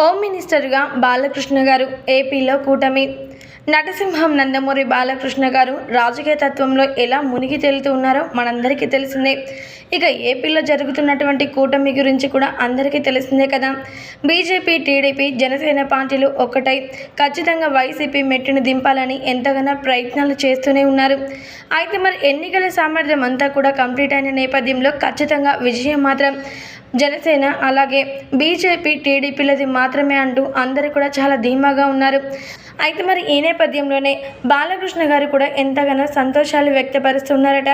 Home మినిస్టర్గా బాలకృష్ణ గారు ఏపీలో కూటమి. నటసింహం నందమూరి బాలకృష్ణ గారు రాజకీయ తత్వంలో ఎలా మునిగి తేలుతూ ఉన్నారో మనందరికీ తెలిసిందే. ఇక ఏపీలో జరుగుతున్నటువంటి కూటమి గురించి కూడా అందరికీ తెలిసిందే కదా. బీజేపీ టీడీపీ జనసేన పార్టీలు ఒక్కటై ఖచ్చితంగా వైసీపీ మెట్టును దింపాలని ఎంతగానో ప్రయత్నాలు చేస్తూనే ఉన్నారు. అయితే మరి ఎన్నికల సామర్థ్యం అంతా కూడా కంప్లీట్ అయిన నేపథ్యంలో ఖచ్చితంగా విజయం మాత్రం జనసేన అలాగే బీజేపీ టీడీపీలది మాత్రమే అంటూ అందరూ కూడా చాలా ధీమాగా ఉన్నారు. అయితే మరి ఈ నేపథ్యంలోనే బాలకృష్ణ గారు కూడా ఎంతగానో సంతోషాలు వ్యక్తపరుస్తున్నారట.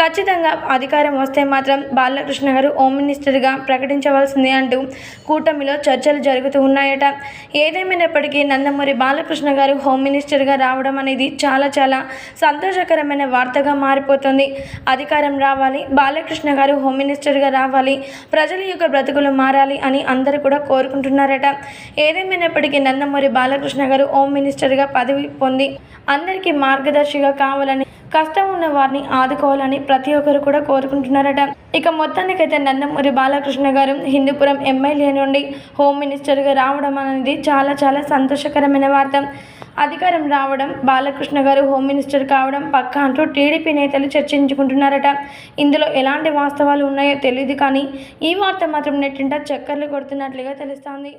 ఖచ్చితంగా అధికారం వస్తే మాత్రం బాలకృష్ణ గారు హోమ్ మినిస్టర్గా ప్రకటించవలసిందే అంటూ కూటమిలో చర్చలు జరుగుతూ ఉన్నాయట. ఏదేమైనప్పటికీ నందమూరి బాలకృష్ణ గారు హోమ్ మినిస్టర్గా రావడం అనేది చాలా చాలా సంతోషకరమైన వార్తగా మారిపోతుంది. అధికారం రావాలి బాలకృష్ణ గారు హోమ్ మినిస్టర్గా రావాలి ప్రజల యొక్క బ్రతుకులు మారాలి అని అందరూ కూడా కోరుకుంటున్నారట. ఏదేమైనప్పటికీ నందమూరి బాలకృష్ణ గారు హోమ్ మినిస్టర్గా పదవి పొంది అందరికీ మార్గదర్శిగా కావాలని కష్టం ఉన్న వారిని ఆదుకోవాలని ప్రతి ఒక్కరు కూడా కోరుకుంటున్నారట. ఇక మొత్తానికైతే నందమూరి బాలకృష్ణ గారు హిందూపురం ఎమ్మెల్యే నుండి హోమ్ మినిస్టర్గా రావడం అనేది చాలా చాలా సంతోషకరమైన వార్త. అధికారం రావడం బాలకృష్ణ గారు హోమ్ మినిస్టర్ కావడం పక్క అంటూ టీడీపీ నేతలు చర్చించుకుంటున్నారట. ఇందులో ఎలాంటి వాస్తవాలు ఉన్నాయో తెలియదు కానీ ఈ వార్త మాత్రం నెట్టింట చక్కర్లు కొడుతున్నట్లుగా తెలుస్తోంది.